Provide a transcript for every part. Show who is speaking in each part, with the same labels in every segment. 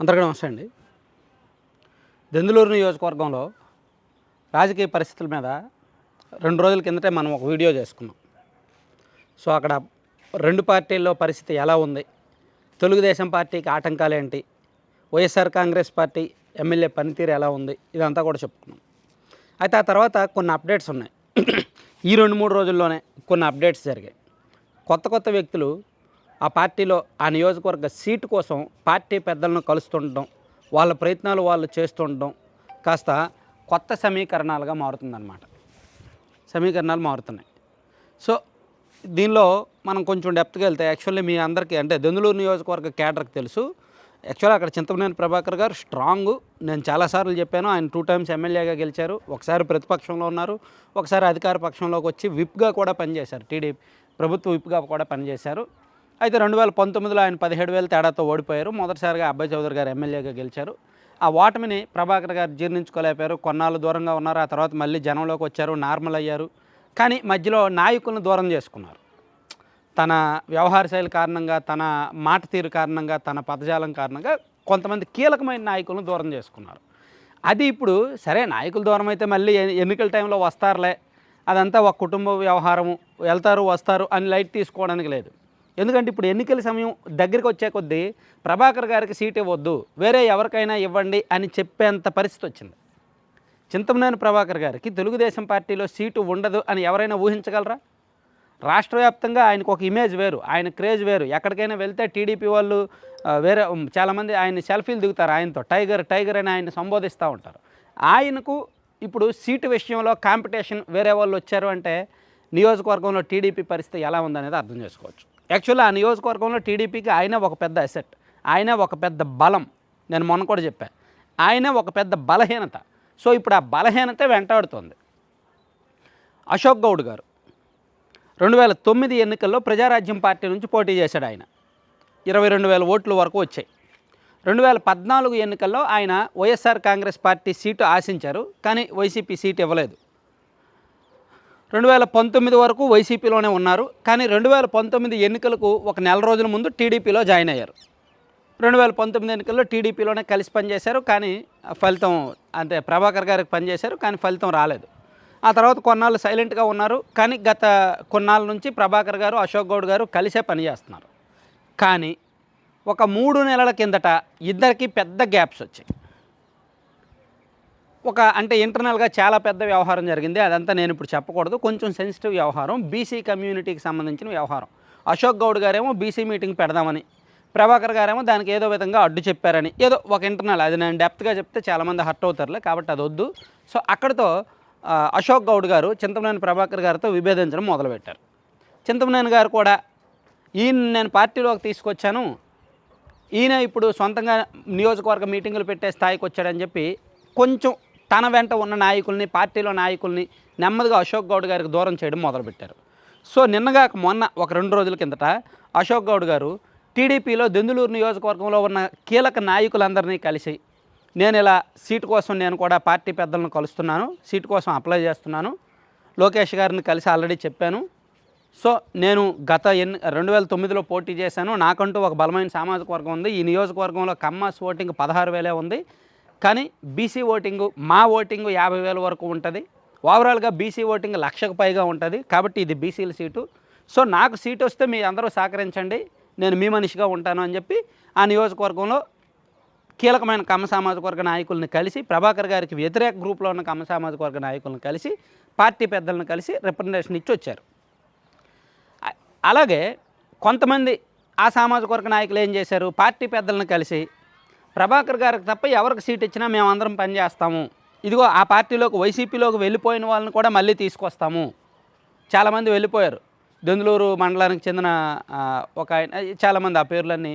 Speaker 1: అందరికీ నమస్తే అండి. దెందులూరు నియోజకవర్గంలో రాజకీయ పరిస్థితుల మీద రెండు రోజుల కిందటే మనం ఒక వీడియో చేసుకున్నాం. సో అక్కడ రెండు పార్టీల్లో పరిస్థితి ఎలా ఉంది? తెలుగుదేశం పార్టీకి ఆటంకాలు ఏంటి? వైఎస్ఆర్ కాంగ్రెస్ పార్టీ ఎమ్మెల్యే పనితీరు ఎలా ఉంది? ఇదంతా కూడా చెప్పుకున్నాం. అయితే ఆ తర్వాత కొన్ని అప్డేట్స్ ఉన్నాయి. ఈ రెండు మూడు రోజుల్లోనే కొన్ని అప్డేట్స్ జరిగాయి. కొత్త కొత్త వ్యక్తులు ఆ పార్టీలో ఆ నియోజకవర్గ సీటు కోసం పార్టీ పెద్దలను కలుస్తుండడం వాళ్ళ ప్రయత్నాలు వాళ్ళు చేస్తుండడం కాస్త కొత్త సమీకరణాలుగా మారుతుందన్నమాట. సమీకరణాలు మారుతున్నాయి. సో దీనిలో మనం కొంచెం డెప్త్గా వెళ్తే యాక్చువల్లీ మీ అందరికీ అంటే దెందులూరు నియోజకవర్గ కేడర్కి తెలుసు. యాక్చువల్లీ అక్కడ చింతమనేని ప్రభాకర్ గారు స్ట్రాంగ్. నేను చాలాసార్లు చెప్పాను ఆయన టూ టైమ్స్ ఎమ్మెల్యేగా గెలిచారు. ఒకసారి ప్రతిపక్షంలో ఉన్నారు ఒకసారి అధికార పక్షంలోకి వచ్చి విప్గా కూడా పనిచేశారు. టీడీపీ ప్రభుత్వ విప్గా కూడా పనిచేశారు. అయితే రెండు వేల పంతొమ్మిదిలో ఆయన పదిహేడు వేల తేడాతో ఓడిపోయారు. మొదటిసారిగా అబ్బాయి చౌదరి గారు ఎమ్మెల్యేగా గెలిచారు. ఆ ఓటమిని ప్రభాకర్ గారు జీర్ణించుకోలేకపోయారు. కొన్నాళ్ళు దూరంగా ఉన్నారు. ఆ తర్వాత మళ్ళీ జనంలోకి వచ్చారు. నార్మల్ అయ్యారు. కానీ మధ్యలో నాయకులను దూరం చేసుకున్నారు. తన వ్యవహార శైలి కారణంగా తన మాట తీరు కారణంగా తన పదజాలం కారణంగా కొంతమంది కీలకమైన నాయకులను దూరం చేసుకున్నారు. అది ఇప్పుడు సరే నాయకులు దూరం అయితే మళ్ళీ ఎన్నికల టైంలో వస్తారులే. అదంతా ఒక కుటుంబ వ్యవహారము. వెళ్తారు వస్తారు అని లైట్ తీసుకోవడానికి లేదు. ఎందుకంటే ఇప్పుడు ఎన్నికల సమయం దగ్గరికి వచ్చే కొద్దీ ప్రభాకర్ గారికి సీట్ ఇవ్వద్దు వేరే ఎవరికైనా ఇవ్వండి అని చెప్పేంత పరిస్థితి వచ్చింది. చింతమనేని ప్రభాకర్ గారికి తెలుగుదేశం పార్టీలో సీటు ఉండదు అని ఎవరైనా ఊహించగలరా? రాష్ట్ర వ్యాప్తంగా ఆయనకు ఒక ఇమేజ్ వేరు ఆయన క్రేజ్ వేరు. ఎక్కడికైనా వెళ్తే టీడీపీ వాళ్ళు వేరే చాలామంది ఆయన సెల్ఫీలు దిగుతారు ఆయనతో. టైగర్ టైగర్ అని ఆయన సంబోధిస్తూ ఉంటారు. ఆయనకు ఇప్పుడు సీటు విషయంలో కాంపిటీషన్ వేరే వాళ్ళు వచ్చారు అంటే నియోజకవర్గంలో టీడీపీ పరిస్థితి ఎలా ఉందనేది అర్థం చేసుకోవచ్చు. యాక్చువల్లీ ఆ నియోజకవర్గంలో టీడీపీకి ఆయన ఒక పెద్ద అసెట్ ఆయన ఒక పెద్ద బలం. నేను మొన్న కూడా చెప్పాను ఆయన ఒక పెద్ద బలహీనత. సో ఇప్పుడు ఆ బలహీనత వెంటాడుతోంది. అశోక్ గౌడ్ గారు రెండు వేల తొమ్మిది ఎన్నికల్లో ప్రజారాజ్యం పార్టీ నుంచి పోటీ చేశాడు ఆయన. ఇరవై రెండు వేల ఓట్లు వరకు వచ్చాయి. రెండు వేల పద్నాలుగు ఎన్నికల్లో ఆయన వైఎస్ఆర్ కాంగ్రెస్ పార్టీ సీటు ఆశించారు కానీ వైసీపీ సీటు ఇవ్వలేదు. రెండు వేల పంతొమ్మిది వరకు వైసీపీలోనే ఉన్నారు. కానీ రెండు వేల పంతొమ్మిది ఎన్నికలకు ఒక నెల రోజుల ముందు టీడీపీలో జాయిన్ అయ్యారు. రెండు వేల పంతొమ్మిది ఎన్నికల్లో టీడీపీలోనే కలిసి పనిచేశారు. కానీ ఫలితం అంటే ప్రభాకర్ గారికి పనిచేశారు. కానీ ఫలితం రాలేదు. ఆ తర్వాత కొన్నాళ్ళు సైలెంట్గా ఉన్నారు. కానీ గత కొన్నాళ్ళ నుంచి ప్రభాకర్ గారు అశోక్ గౌడ్ గారు కలిసే పనిచేస్తున్నారు కానీ ఒక మూడు నెలల కిందట ఇద్దరికి పెద్ద గ్యాప్స్ వచ్చాయి. ఒక అంటే ఇంటర్నల్గా చాలా పెద్ద వ్యవహారం జరిగింది. అదంతా నేను ఇప్పుడు చెప్పకూడదు. కొంచెం సెన్సిటివ్ వ్యవహారం. బీసీ కమ్యూనిటీకి సంబంధించిన వ్యవహారం. అశోక్ గౌడ్ గారేమో బీసీ మీటింగ్ పెడదామని ప్రభాకర్ గారేమో దానికి ఏదో విధంగా అడ్డు చెప్పారని ఏదో ఒక ఇంటర్నల్ అది నేను డెప్త్గా చెప్తే చాలామంది హర్ట్ అవుతారులే కాబట్టి అది వద్దు. సో అక్కడితో అశోక్ గౌడ్ గారు చింతమనేని ప్రభాకర్ గారితో విభేదించడం మొదలుపెట్టారు. చింతమనేని గారు కూడా ఈయన నేను పార్టీలోకి తీసుకొచ్చాను. ఈయన ఇప్పుడు సొంతంగా నియోజకవర్గ మీటింగులు పెట్టే స్థాయికి వచ్చాడని చెప్పి కొంచెం తన వెంట ఉన్న నాయకుల్ని పార్టీలో నాయకుల్ని నెమ్మదిగా అశోక్ గౌడ్ గారికి దూరం చేయడం మొదలుపెట్టారు. సో నిన్నగా మొన్న ఒక రెండు రోజుల కిందట అశోక్ గౌడ్ గారు టీడీపీలో దెందులూరు నియోజకవర్గంలో ఉన్న కీలక నాయకులందరినీ కలిసి నేను ఇలా సీటు కోసం నేను కూడా పార్టీ పెద్దలను కలుస్తున్నాను సీటు కోసం అప్లై చేస్తున్నాను లోకేష్ గారిని కలిసి ఆల్రెడీ చెప్పాను. సో నేను గత ఎన్ని రెండు వేల తొమ్మిదిలో పోటీ చేశాను. నాకంటూ ఒక బలమైన సామాజిక వర్గం ఉంది. ఈ నియోజకవర్గంలో కమ్మాస్ ఓటింగ్ పదహారు వేలే ఉంది. కానీ బీసీ ఓటింగు మా ఓటింగు యాభై వేల వరకు ఉంటుంది. ఓవరాల్గా బీసీ ఓటింగ్ లక్షకు పైగా ఉంటుంది. కాబట్టి ఇది బీసీల సీటు. సో నాకు సీటు వస్తే మీ అందరూ సహకరించండి. నేను మీ మనిషిగా ఉంటాను అని చెప్పి ఆ నియోజకవర్గంలో కీలకమైన కమ్మ సామాజిక వర్గ నాయకులను కలిసి ప్రభాకర్ గారికి వ్యతిరేక గ్రూప్లో ఉన్న కమ్మ సామాజిక వర్గ నాయకులను కలిసి పార్టీ పెద్దలను కలిసి రిప్రజెంటేషన్ ఇచ్చి వచ్చారు. అలాగే కొంతమంది ఆ సామాజిక వర్గ నాయకులు ఏం చేశారు? పార్టీ పెద్దలను కలిసి ప్రభాకర్ గారికి తప్ప ఎవరికి సీట్ ఇచ్చినా మేము అందరం పనిచేస్తాము ఇదిగో ఆ పార్టీలోకి వైసీపీలోకి వెళ్ళిపోయిన వాళ్ళని కూడా మళ్ళీ తీసుకొస్తాము. చాలామంది వెళ్ళిపోయారు. దెందులూరు మండలానికి చెందిన ఒక ఆయన చాలామంది ఆ పేర్లన్నీ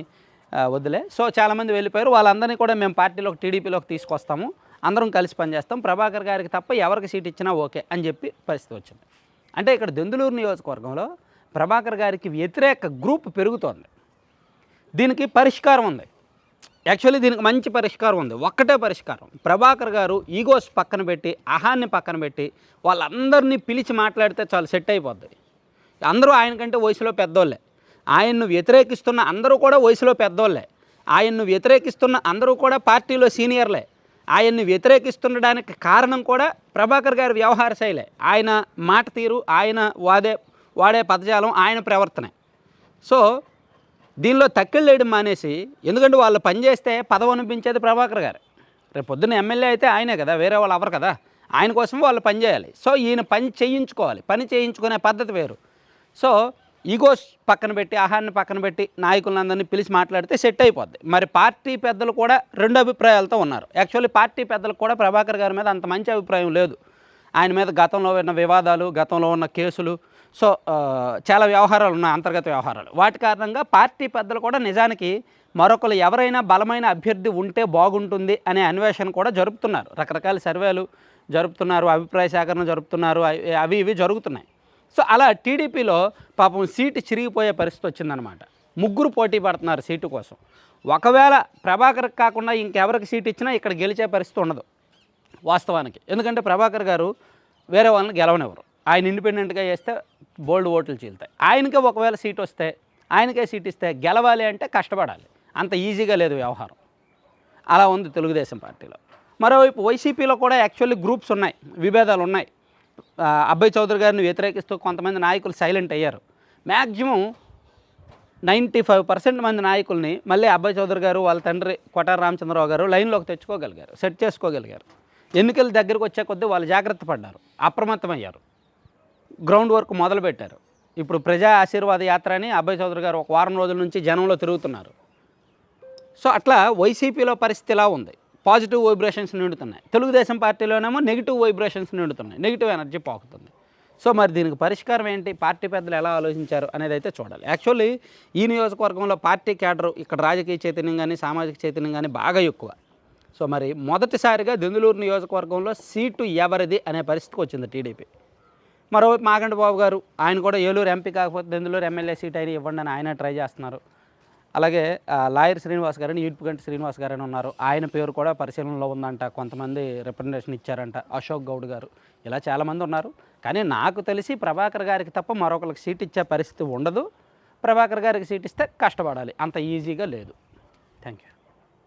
Speaker 1: వదిలే సో చాలామంది వెళ్ళిపోయారు. వాళ్ళందరినీ కూడా మేము పార్టీలోకి టీడీపీలోకి తీసుకొస్తాము. అందరం కలిసి పనిచేస్తాం ప్రభాకర్ గారికి తప్ప ఎవరికి సీట్ ఇచ్చినా ఓకే అని చెప్పి పరిస్థితి వచ్చింది. అంటే ఇక్కడ దెందులూరు నియోజకవర్గంలో ప్రభాకర్ గారికి వ్యతిరేక గ్రూప్ పెరుగుతోంది. దీనికి పరిష్కారం ఉంది. యాక్చువల్లీ దీనికి మంచి పరిష్కారం ఉంది. ఒక్కటే పరిష్కారం. ప్రభాకర్ గారు ఈగోస్ పక్కన పెట్టి అహాన్ని పక్కన పెట్టి వాళ్ళందరినీ పిలిచి మాట్లాడితే చాలా సెట్ అయిపోద్ది. అందరూ ఆయన కంటే వయసులో పెద్దోళ్ళే. ఆయన్ను వ్యతిరేకిస్తున్న అందరూ కూడా వయసులో పెద్దోళ్ళే. ఆయన్ను వ్యతిరేకిస్తున్న అందరూ కూడా పార్టీలో సీనియర్లే. ఆయన్ని వ్యతిరేకిస్తుండడానికి కారణం కూడా ప్రభాకర్ గారి వ్యవహార శైలే. ఆయన మాట తీరు ఆయన వాదే వాడే పదజాలం ఆయన ప్రవర్తనే. సో దీనిలో తక్కిళ్ళు వేయడం మానేసి ఎందుకంటే వాళ్ళు పని చేస్తే పదవి అనిపించేది ప్రభాకర్ గారు. రేపు పొద్దున్న ఎమ్మెల్యే అయితే ఆయనే కదా వేరే వాళ్ళు అవరు కదా. ఆయన కోసం వాళ్ళు పని చేయాలి. సో ఈయన పని చేయించుకోవాలి. పని చేయించుకునే పద్ధతి వేరు. సో ఈగోస్ పక్కన పెట్టి ఆహారాన్ని పక్కన పెట్టి నాయకులందరినీ పిలిచి మాట్లాడితే సెట్ అయిపోద్ది. మరి పార్టీ పెద్దలు కూడా రెండు అభిప్రాయాలతో ఉన్నారు. యాక్చువల్లీ పార్టీ పెద్దలకు కూడా ప్రభాకర్ గారి మీద అంత మంచి అభిప్రాయం లేదు. ఆయన మీద గతంలో ఉన్న వివాదాలు గతంలో ఉన్న కేసులు. సో చాలా వ్యవహారాలు ఉన్నాయి అంతర్గత వ్యవహారాలు. వాటి కారణంగా పార్టీ పెద్దలు కూడా నిజానికి మరొకరు ఎవరైనా బలమైన అభ్యర్థి ఉంటే బాగుంటుంది అనే అన్వేషణ కూడా జరుపుతున్నారు. రకరకాల సర్వేలు జరుపుతున్నారు అభిప్రాయ సేకరణ జరుపుతున్నారు అవి అవి ఇవి జరుగుతున్నాయి. సో అలా టీడీపీలో పాపం సీటు చిరిగిపోయే పరిస్థితి వచ్చిందనమాట ముగ్గురు పోటీ పడుతున్నారు సీటు కోసం. ఒకవేళ ప్రభాకర్ కాకుండా ఇంకెవరికి సీటు ఇచ్చినా ఇక్కడ గెలిచే పరిస్థితి ఉండదు. వాస్తవానికి. ఎందుకంటే ప్రభాకర్ గారు వేరే వాళ్ళని గెలవనివ్వరు. ఆయన ఇండిపెండెంట్గా చేస్తే బోల్డ్ ఓట్లు చీలుతాయి. ఆయనకే ఒకవేళ సీట్ వస్తే ఆయనకే సీట్ ఇస్తే గెలవాలి అంటే కష్టపడాలి. అంత ఈజీగా లేదు వ్యవహారం. అలా ఉంది తెలుగుదేశం పార్టీలో. మరోవైపు వైసీపీలో కూడా యాక్చువల్లీ గ్రూప్స్ ఉన్నాయి విభేదాలు ఉన్నాయి. అబ్బాయి చౌదరి గారిని వ్యతిరేకిస్తూ కొంతమంది నాయకులు సైలెంట్ అయ్యారు. మ్యాక్సిమం నైంటీ ఫైవ్ పర్సెంట్ మంది నాయకుల్ని మళ్ళీ అబ్బాయి చౌదరి గారు వాళ్ళ తండ్రి కొటార రామచంద్రరావు గారు లైన్లోకి తెచ్చుకోగలిగారు సెట్ చేసుకోగలిగారు. ఎన్నికల దగ్గరకు వచ్చే కొద్దీ వాళ్ళు జాగ్రత్త పడ్డారు అప్రమత్తమయ్యారు గ్రౌండ్ వర్క్ మొదలుపెట్టారు. ఇప్పుడు ప్రజా ఆశీర్వాద యాత్ర అని అభయ్ చౌదరి గారు ఒక వారం రోజుల నుంచి జనంలో తిరుగుతున్నారు. సో అట్లా వైసీపీలో పరిస్థితి ఇలా ఉంది. పాజిటివ్ వైబ్రేషన్స్ నిండుతున్నాయి. తెలుగుదేశం పార్టీలోనేమో నెగిటివ్ వైబ్రేషన్స్ నిండుతున్నాయి. నెగిటివ్ ఎనర్జీ పాకుతుంది సో మరి దీనికి పరిష్కారం ఏంటి? పార్టీ పెద్దలు ఎలా ఆలోచించారు అనేది అయితే చూడాలి. యాక్చువల్లీ ఈ నియోజకవర్గంలో పార్టీ క్యాడర్ ఇక్కడ రాజకీయ చైతన్యం కానీ సామాజిక చైతన్యం కానీ బాగా ఎక్కువ. సో మరి మొదటిసారిగా దెందులూరు నియోజకవర్గంలో సీటు ఎవరిది అనే పరిస్థితికి వచ్చింది టీడీపీ. మరోవైపు మాగంట బాబు గారు ఆయన కూడా ఏలూరు ఎంపీ కాకపోతే దెందులూరు ఎమ్మెల్యే సీట్ అయినా ఇవ్వండి అని ఆయన ట్రై చేస్తున్నారు. అలాగే లాయర్ శ్రీనివాస్ గారని ఈడ్పుగంటి శ్రీనివాస్ గారని ఉన్నారు. ఆయన పేరు కూడా పరిశీలనలో ఉందంట కొంతమంది రిప్రజెంటేషన్ ఇచ్చారంట అశోక్ గౌడ్ గారు. ఇలా చాలామంది ఉన్నారు. కానీ నాకు తెలిసి ప్రభాకర్ గారికి తప్ప మరొకరికి సీట్ ఇచ్చే పరిస్థితి ఉండదు. ప్రభాకర్ గారికి సీట్ ఇస్తే కష్టపడాలి. అంత ఈజీగా లేదు. Thank you